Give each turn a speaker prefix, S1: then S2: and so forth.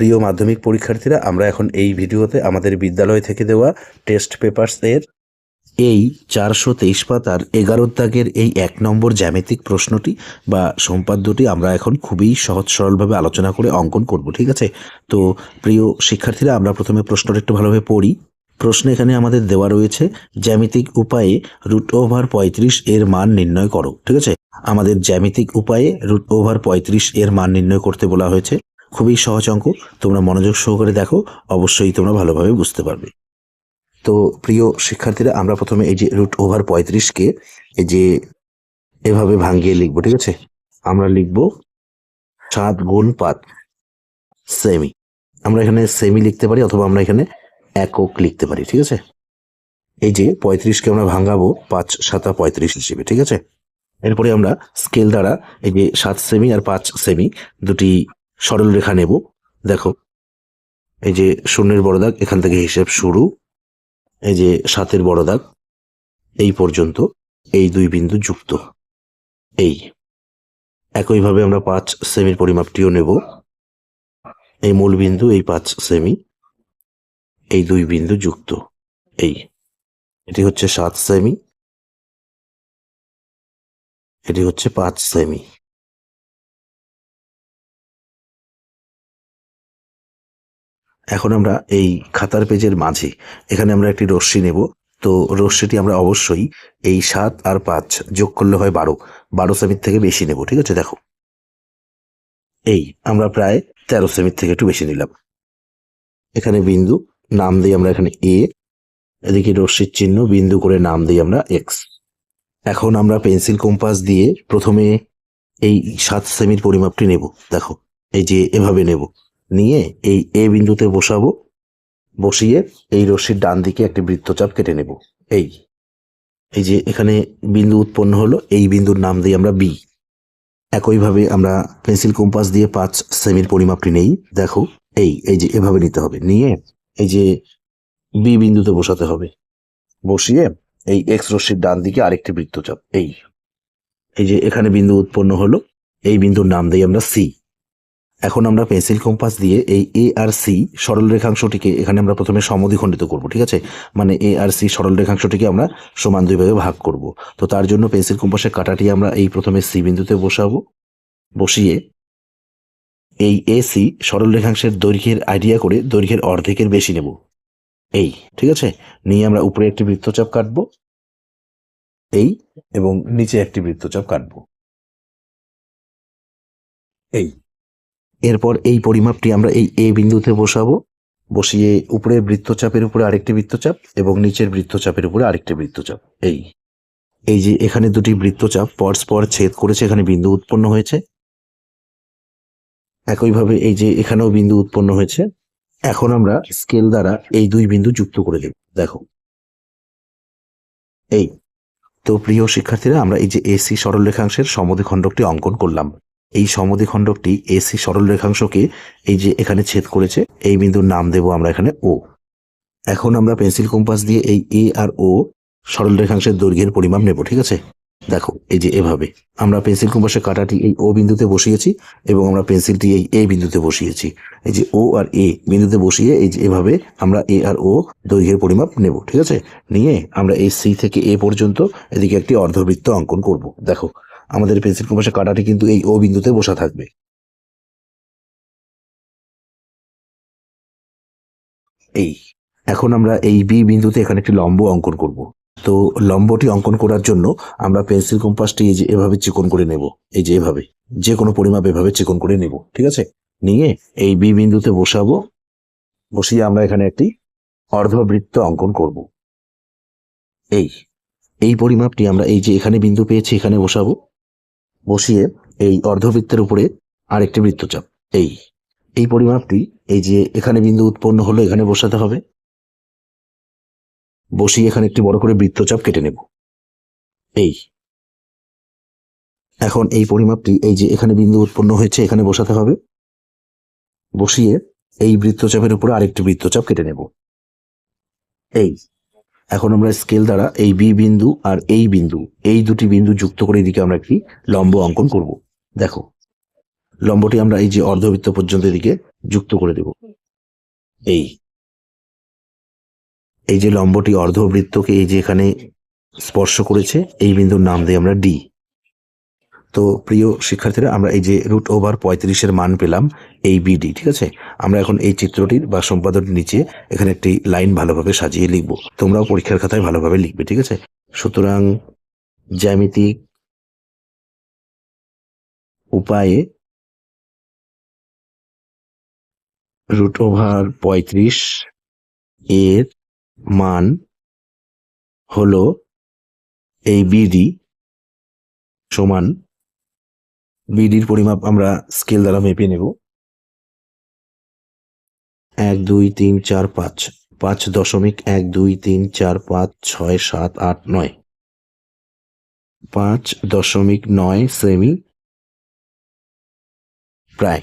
S1: প্রিয় মাধ্যমিক পরীক্ষার্থীরা আমরা এখন এই ভিডিওতে আমাদের বিদ্যালয় থেকে দেওয়া টেস্ট পেপারসের এই চারশো তেইশ পাতার এগারো দাগের এই এক নম্বর জ্যামিতিক প্রশ্নটি বা সম্পাদ্যটি আমরা এখন খুবই সহজ সরলভাবে আলোচনা করে অঙ্কন করব ঠিক আছে তো প্রিয় শিক্ষার্থীরা আমরা প্রথমে প্রশ্নটা একটু ভালোভাবে পড়ি প্রশ্ন এখানে আমাদের দেওয়া রয়েছে জ্যামিতিক উপায়ে রুট ওভার পঁয়ত্রিশ এর মান নির্ণয় করো ঠিক আছে আমাদের জ্যামিতিক উপায়ে রুট ওভার পঁয়ত্রিশ এর মান নির্ণয় করতে বলা হয়েছে খুবই সহজ অঙ্ক তোমরা মনোযোগ সহকারে দেখো অবশ্যই তোমরা ভালোভাবে বুঝতে পারবে তো প্রিয় শিক্ষার্থীরা আমরা প্রথমে এই যে রুট ওভার পঁয়ত্রিশকে এই যে এভাবে ভাঙিয়ে লিখবো ঠিক আছে আমরা লিখব সাত গুণ পাত সেমি আমরা এখানে সেমি লিখতে পারি অথবা আমরা এখানে একক লিখতে পারি ঠিক আছে এই যে পঁয়ত্রিশকে আমরা ভাঙাবো পাঁচ সাতা পঁয়ত্রিশ হিসেবে ঠিক আছে এরপরে আমরা স্কেল দ্বারা এই যে সাত সেমি আর পাঁচ সেমি দুটি সরলরেখা নেব দেখো এই যে শূন্যের বড় দাগ এখান থেকে হিসেব শুরু এই যে সাতের বড় দাগ এই পর্যন্ত এই দুই বিন্দু যুক্ত এই একইভাবে আমরা পাঁচ সেমির পরিমাপটিও নেব এই মূল বিন্দু এই পাঁচ সেমি এই দুই বিন্দু যুক্ত এই এটি হচ্ছে সাত সেমি এটি হচ্ছে পাঁচ সেমি এখন আমরা এই খাতার পেজের মাঝে এখানে আমরা একটি রশ্মি নেব তো রশ্মিটি আমরা অবশ্যই এই সাত আর পাঁচ যোগ করলে হয় বারো বারো সেমির থেকে বেশি নেব ঠিক আছে দেখো এই আমরা প্রায় তেরো সেমির থেকে একটু বেশি নিলাম এখানে বিন্দু নাম দিই আমরা এখানে এ এদিকে রশ্মির চিহ্ন বিন্দু করে নাম দিই আমরা এক্স এখন আমরা পেন্সিল কম্পাস দিয়ে প্রথমে এই সাত সেমির পরিমাপটি নেব দেখো এই যে এভাবে নেব নিয়ে এই এ বিন্দুতে বসাবো বসিয়ে এই রশ্মির ডান দিকে একটি বৃত্তচাপ কেটে নেব এই এই যে এখানে বিন্দু উৎপন্ন হলো এই বিন্দুর নাম দিই আমরা বি একইভাবে আমরা পেন্সিল কম্পাস দিয়ে পাঁচ সেমির পরিমাপটি নেই দেখো এই এই যে এভাবে নিতে হবে নিয়ে এই যে বি বিন্দুতে বসাতে হবে বসিয়ে এই এক্স রশ্মির ডান দিকে আরেকটি বৃত্তচাপ এই এই যে এখানে বিন্দু উৎপন্ন হলো এই বিন্দুর নাম দিই আমরা সি এখন আমরা পেন্সিল কম্পাস দিয়ে এই এ আর সি সরল রেখাংশটিকে এখানে আমরা প্রথমে সমদ্বিখণ্ডিত করব ঠিক আছে মানে এ আর সি সরল রেখাংশটিকে আমরা সমান দুইভাবে ভাগ করব তো তার জন্য পেন্সিল কম্পাসের কাটাটি আমরা এই প্রথমে সি বিন্দুতে বসাবো বসিয়ে এই এ সি সরল রেখাংশের দৈর্ঘ্যের আইডিয়া করে দৈর্ঘ্যের অর্ধেকের বেশি নেব এই ঠিক আছে নিয়ে আমরা উপরে একটি বৃত্তচাপ কাটব এই এবং নিচে একটি বৃত্তচাপ কাটব এই এরপর এই পরিমাপটি আমরা এই এ বিন্দুতে বসাবো বসিয়ে উপরের বৃত্তচাপের উপরে আরেকটি বৃত্তচাপ এবং নিচের বৃত্তচাপের উপরে আরেকটি বৃত্তচাপ এই এই যে এখানে দুটি বৃত্তচাপ পরস্পর ছেদ করেছে এখানে বিন্দু উৎপন্ন হয়েছে একইভাবে এই যে এখানেও বিন্দু উৎপন্ন হয়েছে এখন আমরা স্কেল দ্বারা এই দুই বিন্দু যুক্ত করে দেব দেখো এই তো প্রিয় শিক্ষার্থীরা আমরা এই যে এসি সরল রেখাংশের সমধি খণ্ডকটি অঙ্কন করলাম এই খণ্ডকটি এসি সরল রেখাংশকে এই যে এখানে ছেদ করেছে এই বিন্দুর নাম দেব আমরা এখানে ও এখন আমরা পেন্সিল কম্পাস দিয়ে এই এ আর ও সরল রেখাংশের দৈর্ঘ্যের পরিমাপ নেব ঠিক আছে দেখো এই যে এভাবে আমরা পেন্সিল কম্পাসের কাটাটি এই ও বিন্দুতে বসিয়েছি এবং আমরা পেন্সিলটি এই এ বিন্দুতে বসিয়েছি এই যে ও আর এ বিন্দুতে বসিয়ে এই যে এভাবে আমরা এ আর ও দৈর্ঘ্যের পরিমাপ নেব ঠিক আছে নিয়ে আমরা এই সি থেকে এ পর্যন্ত এদিকে একটি অর্ধবৃত্ত অঙ্কন করব দেখো আমাদের পেন্সিল কম্পাসের কাটাটি কিন্তু এই ও বিন্দুতে বসা থাকবে এই এখন আমরা এই বি বিন্দুতে এখানে একটি লম্ব অঙ্কন করব তো লম্বটি অঙ্কন করার জন্য আমরা পেন্সিল কম্পাসটি এই যে এভাবে চিকন করে নেব এই যে এভাবে যে কোনো পরিমাপ এভাবে চিকন করে নেব ঠিক আছে নিয়ে এই বি বিন্দুতে বসাবো বসিয়ে আমরা এখানে একটি অর্ধবৃত্ত অঙ্কন করব এই এই পরিমাপটি আমরা এই যে এখানে বিন্দু পেয়েছি এখানে বসাবো বসিয়ে এই অর্ধবৃত্তের উপরে আরেকটি বৃত্তচাপ এই এই পরিমাপটি এই যে এখানে বিন্দু উৎপন্ন হলো এখানে বসাতে হবে বসিয়ে এখানে একটি বড় করে বৃত্তচাপ কেটে নেব এই এখন এই পরিমাপটি এই যে এখানে বিন্দু উৎপন্ন হয়েছে এখানে বসাতে হবে বসিয়ে এই বৃত্তচাপের উপরে আরেকটি বৃত্তচাপ কেটে নেব এই এখন আমরা স্কেল দ্বারা এই বি বিন্দু আর এই বিন্দু এই দুটি বিন্দু যুক্ত করে এদিকে আমরা একটি লম্ব অঙ্কন করব দেখো লম্বটি আমরা এই যে অর্ধবৃত্ত পর্যন্ত এদিকে যুক্ত করে দেব এই এই যে লম্বটি অর্ধবৃত্তকে এই যে এখানে স্পর্শ করেছে এই বিন্দুর নাম দিই আমরা ডি তো প্রিয় শিক্ষার্থীরা আমরা এই যে রুট ওভার পঁয়ত্রিশের মান পেলাম এই বিডি ঠিক আছে আমরা এখন এই চিত্রটির বা সম্পাদনটির নিচে এখানে একটি লাইন ভালোভাবে সাজিয়ে লিখব তোমরাও পরীক্ষার খাতায় ভালোভাবে লিখবে ঠিক আছে সুতরাং জ্যামিতিক উপায়ে রুট ওভার পঁয়ত্রিশ এর মান হলো এই বিডি সমান বিডির পরিমাপ আমরা স্কেল দ্বারা মেপে নেব এক দুই তিন চার পাঁচ পাঁচ দশমিক এক দুই তিন চার পাঁচ ছয় সাত আট নয় পাঁচ দশমিক নয় সেমি প্রায়